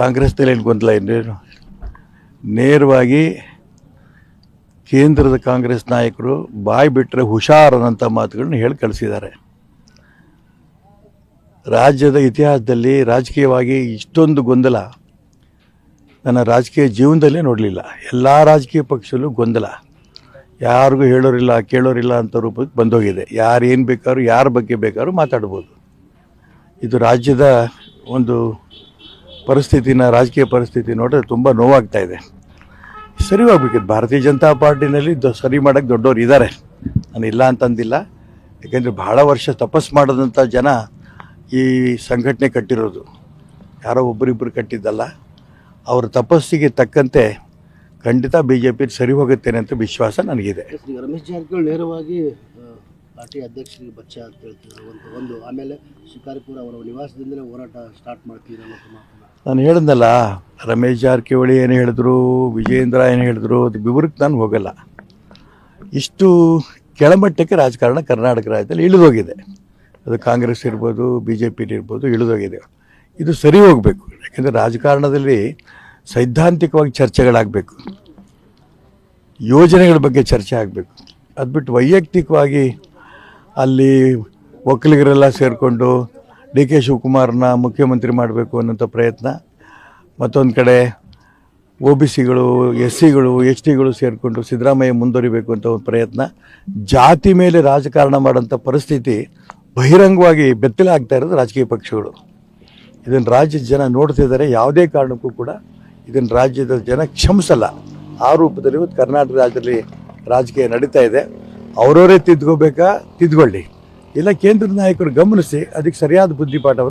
ಕಾಂಗ್ರೆಸ್ನಲ್ಲಿ ಏನು ಗೊಂದಲ ಏನು ನೇರವಾಗಿ ಕೇಂದ್ರದ ಕಾಂಗ್ರೆಸ್ ನಾಯಕರು ಬಾಯಿ ಬಿಟ್ಟರೆ ಹುಷಾರನಂಥ ಮಾತುಗಳನ್ನ ಹೇಳಿ ಕಳಿಸಿದ್ದಾರೆ. ರಾಜ್ಯದ ಇತಿಹಾಸದಲ್ಲಿ ರಾಜಕೀಯವಾಗಿ ಇಷ್ಟೊಂದು ಗೊಂದಲ ನನ್ನ ರಾಜಕೀಯ ಜೀವನದಲ್ಲೇ ನೋಡಲಿಲ್ಲ. ಎಲ್ಲ ರಾಜಕೀಯ ಪಕ್ಷಗಳು ಗೊಂದಲ. ಯಾರಿಗೂ ಹೇಳೋರಿಲ್ಲ, ಕೇಳೋರಿಲ್ಲ ಅಂತ ರೂಪಕ್ಕೆ ಬಂದೋಗಿದೆ. ಯಾರು ಏನು ಬೇಕಾದ್ರೂ, ಯಾರ ಬಗ್ಗೆ ಬೇಕಾದ್ರೂ ಮಾತಾಡ್ಬೋದು. ಇದು ರಾಜ್ಯದ ಒಂದು ಪರಿಸ್ಥಿತಿನ, ರಾಜಕೀಯ ಪರಿಸ್ಥಿತಿ ನೋಡಿದ್ರೆ ತುಂಬ ನೋವಾಗ್ತಾ ಇದೆ. ಸರಿ ಹೋಗ್ಬೇಕಿತ್ತು ಭಾರತೀಯ ಜನತಾ ಪಾರ್ಟಿನಲ್ಲಿ ದೊ, ಸರಿ ಮಾಡೋಕ್ಕೆ ದೊಡ್ಡವ್ರು ಇದ್ದಾರೆ ನಾನು ಇಲ್ಲ ಅಂತಂದಿಲ್ಲ. ಯಾಕೆಂದರೆ ಬಹಳ ವರ್ಷ ತಪಸ್ಸು ಮಾಡಿದಂಥ ಜನ ಈ ಸಂಘಟನೆ ಕಟ್ಟಿರೋದು. ಯಾರೋ ಒಬ್ಬರಿಬ್ಬರು ಕಟ್ಟಿದ್ದಲ್ಲ. ಅವ್ರ ತಪಸ್ಸಿಗೆ ತಕ್ಕಂತೆ ಖಂಡಿತ ಬಿ ಜೆ ಪಿ ಸರಿ ಹೋಗುತ್ತೇನೆ ಅಂತ ವಿಶ್ವಾಸ ನನಗಿದೆ. ರಮೇಶ್ ಜಾರಕಿಹೊಳಿ ನೇರವಾಗಿ ಪಾರ್ಟಿ ಅಧ್ಯಕ್ಷರಿಗೆ ಬಚ್ಚ ಅಂತ ಹೇಳ್ತೀವಿ ಒಂದು ಒಂದು, ಆಮೇಲೆ ಶಿಕಾರಿಪುರ ಅವರ ನಿವಾಸದಿಂದಲೇ ಹೋರಾಟ ಸ್ಟಾರ್ಟ್ ಮಾಡ್ತೀವಿ ಅನ್ನೋ ನಾನು ಹೇಳಿದ್ನಲ್ಲ, ರಮೇಶ್ ಜಾರಕಿಹೊಳಿ ಏನು ಹೇಳಿದ್ರು, ವಿಜಯೇಂದ್ರ ಏನು ಹೇಳಿದ್ರು, ಅದು ವಿವರಕ್ಕೆ ನಾನು ಹೋಗಲ್ಲ. ಇಷ್ಟು ಕೆಳಮಟ್ಟಕ್ಕೆ ರಾಜಕಾರಣ ಕರ್ನಾಟಕ ರಾಜ್ಯದಲ್ಲಿ ಇಳಿದೋಗಿದೆ. ಅದು ಕಾಂಗ್ರೆಸ್ ಇರ್ಬೋದು ಬಿ ಜೆ ಪಿ ಇರ್ಬೋದು, ಇಳಿದೋಗಿದೆ. ಇದು ಸರಿ ಹೋಗಬೇಕು. ಯಾಕೆಂದರೆ ರಾಜಕಾರಣದಲ್ಲಿ ಸೈದ್ಧಾಂತಿಕವಾಗಿ ಚರ್ಚೆಗಳಾಗಬೇಕು. ಯೋಜನೆಗಳ ಬಗ್ಗೆ ಚರ್ಚೆ ಆಗಬೇಕು. ಅದು ಬಿಟ್ಟು ವೈಯಕ್ತಿಕವಾಗಿ ಅಲ್ಲಿ ಒಕ್ಕಲಿಗರೆಲ್ಲ ಸೇರಿಕೊಂಡು ಡಿ ಕೆ ಶಿವಕುಮಾರ್ನ ಮುಖ್ಯಮಂತ್ರಿ ಮಾಡಬೇಕು ಅನ್ನೋಂಥ ಪ್ರಯತ್ನ. ಮತ್ತೊಂದು ಕಡೆ ಒ ಬಿ ಸಿಗಳು, ಎಸ್ ಸಿಗಳು, ಎಚ್ ಟಿಗಳು ಸೇರಿಕೊಂಡು ಸಿದ್ದರಾಮಯ್ಯ ಮುಂದುವರಿಬೇಕು ಅಂತ ಒಂದು ಪ್ರಯತ್ನ. ಜಾತಿ ಮೇಲೆ ರಾಜಕಾರಣ ಮಾಡೋಂಥ ಪರಿಸ್ಥಿತಿ ಬಹಿರಂಗವಾಗಿ ಬೆತ್ತಲಾಗ್ತಾ ಇರೋದು ರಾಜಕೀಯ ಪಕ್ಷಗಳು. ಇದನ್ನು ರಾಜ್ಯದ ಜನ ನೋಡ್ತಿದ್ದಾರೆ ಯಾವುದೇ ಕಾರಣಕ್ಕೂ ಕೂಡ ಇದನ್ನು ರಾಜ್ಯದ ಜನ ಕ್ಷಮಿಸಲ್ಲ. ಆ ರೂಪದಲ್ಲಿ ಇವತ್ತು ಕರ್ನಾಟಕ ರಾಜ್ಯದಲ್ಲಿ ರಾಜಕೀಯ ನಡೀತಾ ಇದೆ. ಅವರವರೇ ತಿದ್ಕೋಬೇಕಾ? ತಿದ್ಕೊಳ್ಳಿ. ಇಲ್ಲ ಕೇಂದ್ರ ನಾಯಕರು ಗಮನಿಸಿ ಅದಕ್ಕೆ ಸರಿಯಾದ ಬುದ್ಧಿಪಾಠವನ್ನು